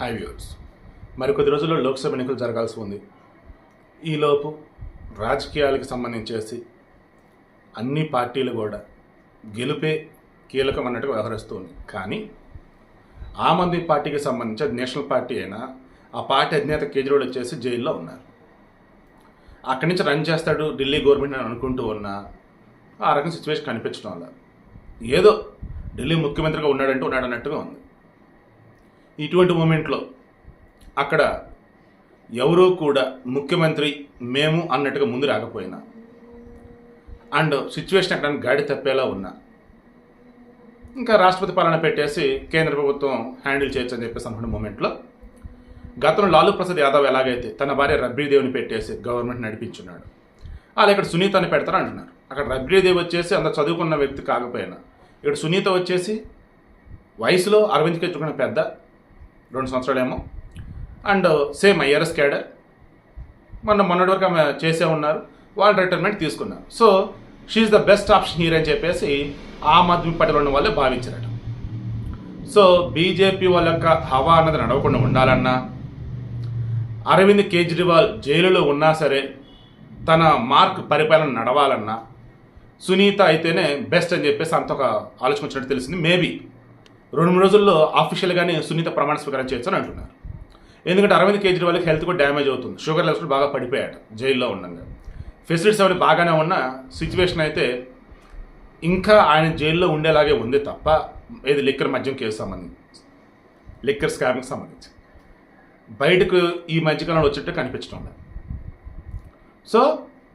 High viewers మరి కొద్ది రోజుల్లో లోక్సభ ఎన్నికలు జరగాల్సి ఉంది. ఈలోపు రాజకీయాలకు సంబంధించేసి అన్ని పార్టీలు కూడా గెలుపే కీలకం అన్నట్టుగా వ్యవహరిస్తుంది కానీ ఆమ్ ఆద్మీ పార్టీకి సంబంధించి అది నేషనల్ పార్టీ అయినా ఆ పార్టీ అధినేత కేజ్రీవాల్ వచ్చేసి జైల్లో ఉన్నారు. అక్కడి నుంచి రన్ చేస్తాడు ఢిల్లీ గవర్నమెంట్ అని అనుకుంటూ ఉన్నా ఆ రకం సిచ్యువేషన్ కనిపించడం వల్ల. ఏదో ఢిల్లీ ముఖ్యమంత్రిగా ఉన్నాడంటూ ఉన్నాడు అన్నట్టుగా ఉంది. ఇటువంటి మూమెంట్లో అక్కడ ఎవరూ కూడా ముఖ్యమంత్రి మేము అన్నట్టుగా ముందు రాకపోయినా అండ్ సిచ్యువేషన్ అక్కడ గాడి తప్పేలా ఉన్నా. ఇంకా రాష్ట్రపతి పాలన పెట్టేసి కేంద్ర ప్రభుత్వం హ్యాండిల్ చేయొచ్చు అని చెప్పేసి అనుకున్న మూమెంట్లో గతంలో లాలూ ప్రసాద్ యాదవ్ ఎలాగైతే తన భార్య రబ్రీదేవిని పెట్టేసి గవర్నమెంట్ నడిపించున్నాడు అలా ఇక్కడ సునీతని పెడతారు అంటున్నారు. అక్కడ రబ్రీదేవి వచ్చేసి అంత చదువుకున్న వ్యక్తి కాకపోయినా ఇక్కడ సునీత వచ్చేసి వయసులో అరవింద్ ఎత్తుకున్న పెద్ద రెండు సంవత్సరాలేమో. And same IRS cadre. మొన్న మొన్నటి వరకు ఆమె చేసే ఉన్నారు. వాళ్ళు రిటైర్మెంట్ తీసుకున్నారు. So she the best option here అని చెప్పేసి ఆమ్ ఆద్మీ పార్టీలో ఉన్న వాళ్ళే భావించారట. సో బీజేపీ వాళ్ళ యొక్క హవా అన్నది నడవకుండా ఉండాలన్నా అరవింద్ కేజ్రీవాల్ జైలులో ఉన్నా సరే తన మార్క్ పరిపాలన నడవాలన్నా సునీత అయితేనే బెస్ట్ అని చెప్పేసి అంత ఒక ఆలోచన వచ్చినట్టు తెలిసింది. మేబీ రెండు మూడు రోజుల్లో ఆఫీషియల్గానే సున్నిత ప్రమాణ స్వీకారం చేయొచ్చని అంటున్నారు. ఎందుకంటే అరవింద్ కేజ్రీవాల్కి హెల్త్ కూడా డ్యామేజ్ అవుతుంది. షుగర్ లెవెల్స్ కూడా బాగా పడిపోయాడు జైల్లో ఉండగా. ఫెసిలిటీస్ అవన్నీ బాగానే ఉన్న సిచ్యువేషన్ అయితే ఇంకా ఆయన జైల్లో ఉండేలాగే ఉంది తప్ప ఏది లిక్కర్ మద్యం కేసు సంబంధించి. లిక్కర్ స్కామ్కి సంబంధించి. బయటకు ఈ మధ్యకాలంలో వచ్చేట్టు కనిపించడం లేదు. సో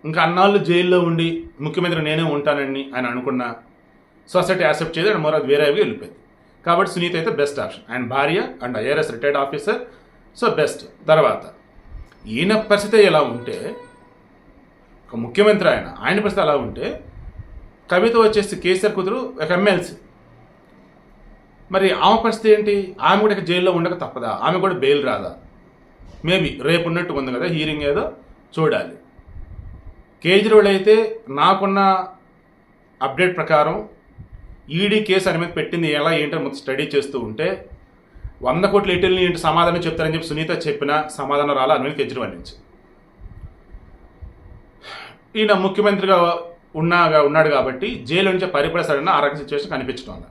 ఇంకా అన్నాళ్ళు జైల్లో ఉండి ముఖ్యమంత్రి నేనే ఉంటానని ఆయన అనుకున్న సొసైటీ యాక్సెప్ట్ చేయదు అండ్ మరో అది వేరేవి వెళ్ళిపోయింది. కాబట్టి సునీత అయితే బెస్ట్ ఆప్షన్ అండ్ భార్య and IRS retired officer so best తర్వాత ఈయన పరిస్థితి ఎలా ఉంటే ఒక ముఖ్యమంత్రి ఆయన ఆయన పరిస్థితి అలా ఉంటే కవిత వచ్చేసి కేసీఆర్ కూతురు ఒక ఎమ్మెల్సీ మరి ఆమె పరిస్థితి ఏంటి? ఆమె కూడా ఇక జైల్లో ఉండక తప్పదా? ఆమె కూడా బెయిల్ రాదా? మేబీ రేపు ఉన్నట్టు ఉంది కదా హీరింగ్ ఏదో చూడాలి. కేజ్రీవాల్ అయితే నాకున్న అప్డేట్ ప్రకారం ఈడీ కేసు అని మీద పెట్టింది ఎలా ఏంటని మొత్తం స్టడీ చేస్తూ ఉంటే వంద కోట్ల ఇటల్ని ఏంటి సమాధానం చెప్తారని చెప్పి సునీత చెప్పిన సమాధానం రాలా అరవింద్ కేజ్రీవాల్ నుంచి. ఈయన ముఖ్యమంత్రిగా ఉన్నాగా ఉన్నాడు కాబట్టి జైలు నుంచి పరిపడతాడన్న ఆ రకం సిచ్యువేషన్ కనిపించడం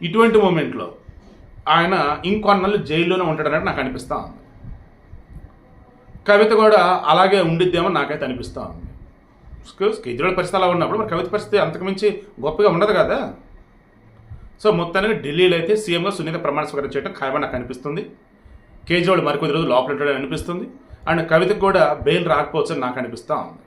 ఇటువంటి మూమెంట్లో ఆయన ఇంకొన్నాళ్ళు జైల్లోనే ఉంటాడన్నట్టు నాకు అనిపిస్తూ ఉంది. కవిత కూడా అలాగే ఉండిద్దేమో నాకైతే అనిపిస్తూ ఉంది. కేజ్రీవాల్ పరిస్థితి అలా ఉన్నప్పుడు మరి కవిత పరిస్థితి అంతకుమించి గొప్పగా ఉండదు కదా. సో మొత్తానికి ఢిల్లీలో అయితే సీఎంగా సునీత ప్రమాణ స్వీకారం చేయడం ఖాయమని నాకు అనిపిస్తుంది. కేజ్రీవాల్ మరికొద్ది రోజులు లోపల ఉంటాడని అనిపిస్తుంది. అండ్ కవితకు కూడా బెయిల్ రాకపోవచ్చు అని నాకు అనిపిస్తూ ఉంది.